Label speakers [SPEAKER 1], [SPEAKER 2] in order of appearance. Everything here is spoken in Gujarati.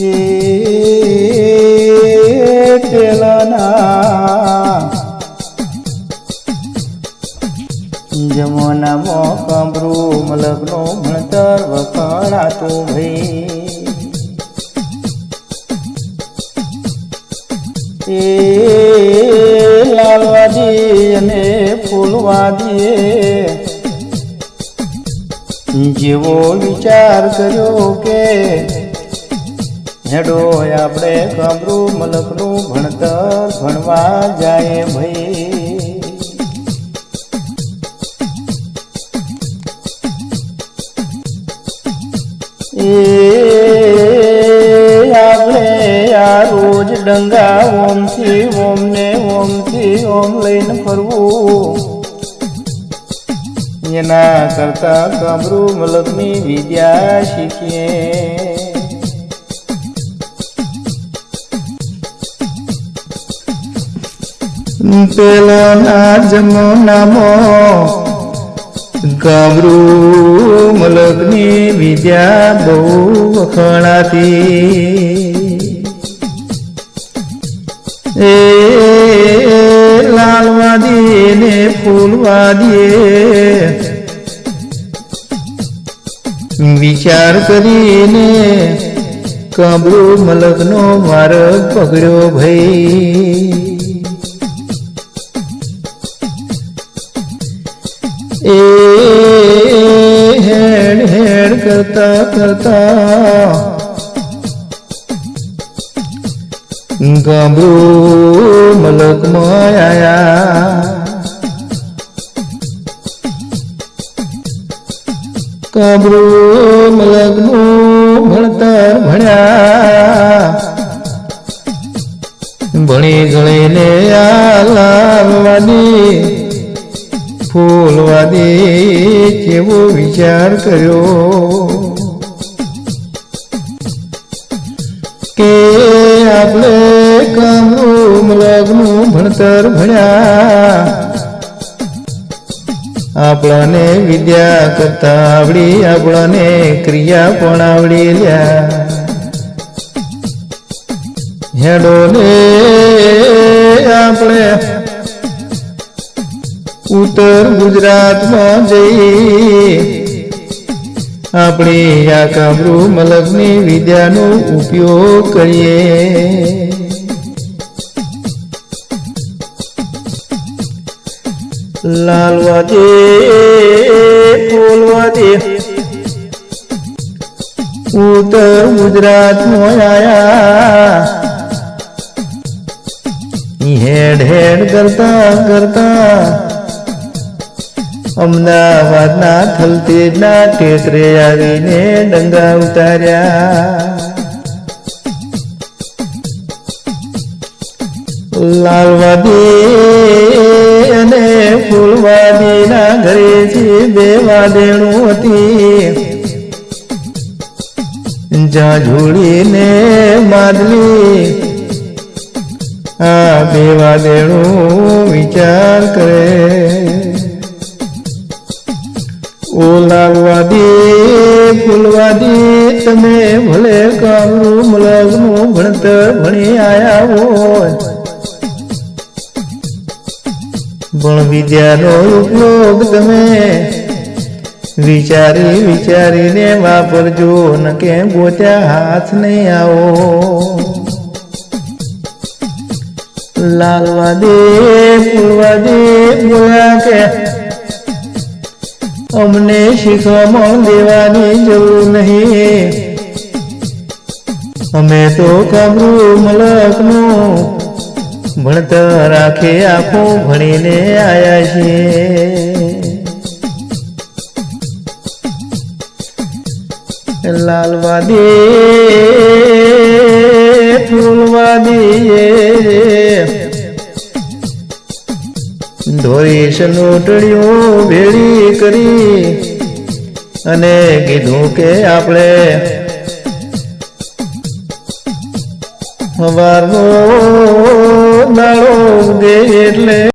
[SPEAKER 1] હે પેલાના જમોનામાં કાંબરું મલકનો ભણતર વખાણાતું એ લાલવાદી અને ફૂલવાદીએ જેવો વિચાર કર્યો કે હેડો આપણે કામરું મલકનું ભણતર ભણવા જાય ભાઈ. એ આપણે આ રોજ ડંગા ઓમથી ઓમને ઓમથી ઓમ લઈને ફરવું. એના કરતા કામરું મલકની વિદ્યા શીખીએ. પેલાના નામો ગામરું મલકની વિદ્યા બહુ વખણાતી એ લાલવાદી ને ફૂલવાદીએ વિચાર કરીને કાબરું મલકનો માર્ગ પકડ્યો ભાઈ કરતા કરતા ગામડું મલકમાં આયા. ગામડું મલકનું ભણતર ભણ્યા. ભણી ગણીને આ લાલવાની ફૂલવાદી કેવો વિચાર કર્યો. આપણાને વિદ્યા કરતા આવડી આપણાને ક્રિયા પણ આવડી લ્યા. હેડો ને આપણે ઉત્તર ગુજરાતમાં જઈ આપણી આ કામરૂ મલકની વિદ્યાનો ઉપયોગ કરીએ. લાલવાદી દે ઉત્તર ગુજરાતમાં આયા. હેડ હેડ કરતા કરતા અમદાવાદના થલતેજના ટેકરે આવીને ડંગા ઉતાર્યા. લાલવાદી અને ફૂલવાદીના ઘરેથી બે દેણું હતી જાજુડીને માદલી, આ દેવા દેણું વિચાર કરે. ઓ લાલવાદી, ફૂલવાદી, તમે ભલે કામનું, મલગનું ભણતર ભણી આયા હોય પણ વિદ્યાનો ઉપયોગ તમે વિચારી વિચારીને વાપરજો, ન કેમ ગોત્યા હાથ નહીં આવો. લાલવાદી, ફૂલવાદી બોલ્યા કે, અમને શીખવામાં દેવાની જરૂર નહીં. અમે તો કબરું મલકનું ભણતર આખે આખું ભણીને આયા છીએ લાલવાદી ફૂલવાદી ધોરી સનોટડીઓ ભેળી કરી અને કીધું કે આપણે સવારનો દાડો ઉગે એટલે